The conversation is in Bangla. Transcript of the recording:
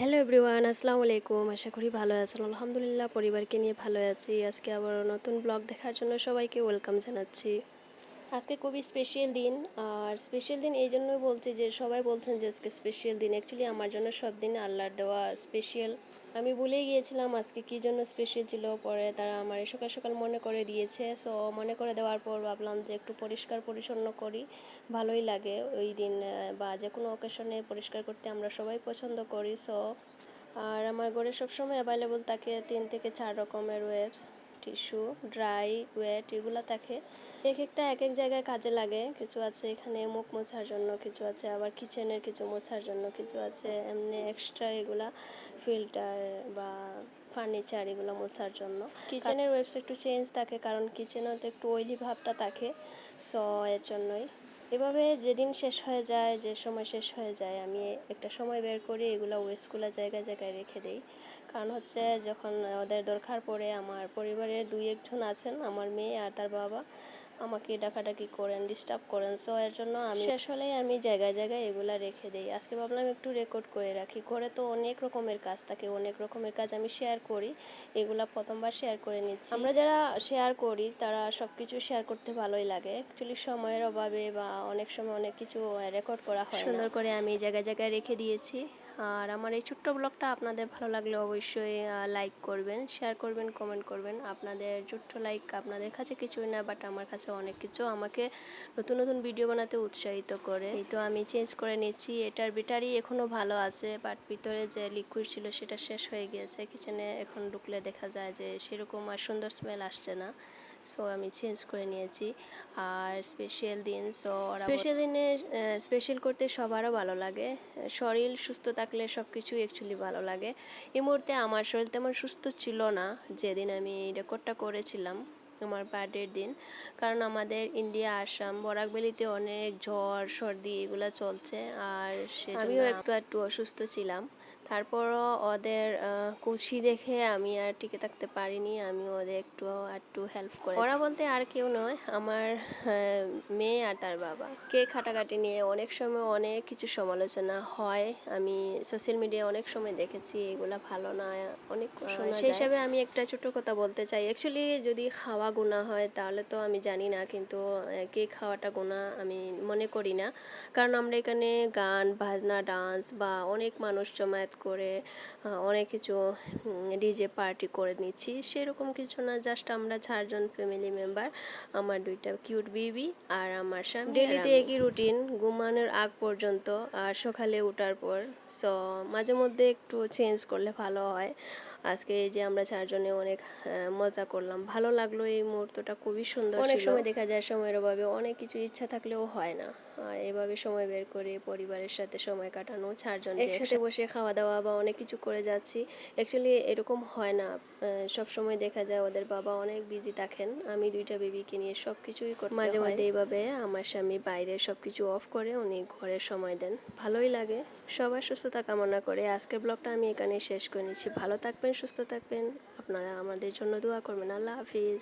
হ্যালো এভরিওয়ান, আসসালামু আলাইকুম। আশা করি ভালো আছেন। আলহামদুলিল্লাহ, পরিবারকে নিয়ে ভালো আছি। আজকে আবার নতুন ব্লগ দেখার জন্য সবাইকে ওয়েলকাম জানাচ্ছি। আজকে খুবই স্পেশাল দিন। আর স্পেশাল দিন এই জন্যই বলছি যে, সবাই বলছেন যে, আজকে স্পেশাল দিন। অ্যাকচুয়ালি আমার জন্য সব দিন আল্লাহর দেওয়া স্পেশাল আমি ভুলেই গিয়েছিলাম আজকে কী জন্য স্পেশাল ছিল। পরে তারা আমার সকাল সকাল মনে করে দিয়েছে। সো মনে করে দেওয়ার পর ভাবলাম যে, একটু পরিষ্কার পরিচ্ছন্ন করি। ভালোই লাগে ওই দিন বা যে কোনো অকেশনে পরিষ্কার করতে আমরা সবাই পছন্দ করি। সো আর আমার ঘরে সবসময় অ্যাভেলেবল থাকে তিন থেকে চার রকমের ওয়েবস টিস্যু ড্রাই ওয়েট এগুলো থাকে। এক একটা এক এক জায়গায় কাজে লাগে। কিছু আছে এখানে মুখ মোছার জন্য কিছু আছে আবার কিচেনের কিছু মোছার জন্য কিছু আছে এমনি এক্সট্রা এগুলা ফিল্টার বা ফার্নিচার এগুলো মোছার জন্য। কিচেনের ওয়েবসাইট একটু চেঞ্জ থাকে কারণ কিচেনেও তো একটু অয়েলি ভাবটা থাকে। সো এর জন্যই। এভাবে যেদিন শেষ হয়ে যায়, যে সময় শেষ হয়ে যায়, আমি একটা সময় বের করে এগুলো ওয়েস্টগুলো জায়গায় জায়গায় রেখে দিই। কারণ হচ্ছে যখন ওদের দরকার পড়ে, আমার পরিবারের দুই একজন আছেন, আমার মেয়ে আর তার বাবা। আমাকে ডাকাডাকি করেন ডিস্টার্ব করেন। সো এর জন্য আমি হলেই আমি জায়গায় জায়গায় এগুলো রেখে দিই। আজকে ভাবলাম একটু রেকর্ড করে রাখি। ঘরে তো অনেক রকমের কাজ থাকে, অনেক রকমের কাজ আমি শেয়ার করি। এগুলা প্রথমবার শেয়ার করে নিচ্ছি। আমরা যারা শেয়ার করি, তারা সব কিছু শেয়ার করতে ভালোই লাগে। অ্যাকচুয়ালি সময়ের অভাবে বা অনেক সময় অনেক কিছু রেকর্ড করা হয় সুন্দর করে আমি জায়গায় জায়গায় রেখে দিয়েছি। আর আমার এই ছোট্ট ব্লগটা আপনাদের ভালো লাগলে অবশ্যই লাইক করবেন শেয়ার করবেন কমেন্ট করবেন। আপনাদের ছোট্ট লাইক আপনাদের কাছে কিছুই না বাট আমার কাছে অনেক কিছু আমাকে নতুন নতুন ভিডিও বানাতে উৎসাহিত করে। এই তো আমি চেঞ্জ করে নিয়েছি এটার ব্যাটারি এখনও ভালো আছে বাট ভিতরে যে লিকুইড ছিল সেটা শেষ হয়ে গিয়েছে। কিচেনে এখন ঢুকলে দেখা যায় যে সেরকম আর সুন্দর স্মেল আসছে না। সো আমি চেঞ্জ করে নিয়েছি। আর স্পেশাল দিন সো স্পেশাল দিনে স্পেশাল করতে সবারও ভালো লাগে। শরীর সুস্থ থাকলে সব কিছুই অ্যাকচুয়ালি ভালো লাগে। এই মুহূর্তে আমার শরীর তেমন সুস্থ ছিল না যেদিন আমি রেকর্ডটা করেছিলাম আমার বার্থডের দিন। কারণ আমাদের ইন্ডিয়া আসাম বরাকবেলিতে অনেক ঝড় সর্দি এগুলো চলছে। আর সে আমিও একটু একটু অসুস্থ ছিলাম। তারপরও ওদের খুশি দেখে আমি আর টিকে থাকতে পারিনি। আমি ওদের একটু একটু হেল্প করে ওরা বলতে আর কেউ নয় আমার মেয়ে আর তার বাবা। কে খাটাখাটি নিয়ে অনেক সময় অনেক কিছু সমালোচনা হয়। আমি সোশ্যাল মিডিয়ায় অনেক সময় দেখেছি এগুলা ভালো না অনেক সেই হিসাবে আমি একটা ছোট কথা বলতে চাই। অ্যাকচুয়ালি যদি খাওয়া গুণা হয় তাহলে তো আমি জানি না কিন্তু কে খাওয়াটা গুণা আমি মনে করি না। কারণ আমরা এখানে গান বাজনা ডান্স বা অনেক মানুষ জমায়েত করে অনেক কিছু ডিজে পার্টি করে নিচ্ছি। সেরকম কিছু না জাস্ট আমরা চারজন ফ্যামিলি মেম্বার আমার দুইটা কিউট বেবি আর আমার স্বামী ডেলিতে একই রুটিন ঘুমানোর আগ পর্যন্ত আর সকালে ওঠার পর। সো মাঝে মধ্যে একটু চেঞ্জ করলে ভালো হয়। আজকে এই যে আমরা চারজনে অনেক মজা করলাম। ভালো লাগল এই মুহূর্তটা খুবই সুন্দর অনেক সময় দেখা যায় সময়ের অভাবে অনেক কিছু ইচ্ছা থাকলেও হয় না। আর এভাবে সময় বের করে পরিবারের সাথে সময় কাটানো চারজন একসাথে বসে খাওয়া দাওয়া বা অনেক কিছু করে যাচ্ছি অ্যাকচুয়ালি এরকম হয় না। সব সময় দেখা যায় ওদের বাবা অনেক বিজি থাকেন আমি দুইটা বেবিকে নিয়ে সব কিছুই করতে মাঝে মাঝে এইভাবে আমার স্বামী বাইরে সব কিছু অফ করে উনি ঘরে সময় দেন। ভালোই লাগে। সবার সুস্থতা কামনা করে। আজকের ব্লগটা আমি এখানে শেষ করে নিচ্ছি। ভালো থাকবেন সুস্থ থাকবেন। আপনারা আমাদের জন্য দোয়া করবেন। আল্লাহ হাফিজ।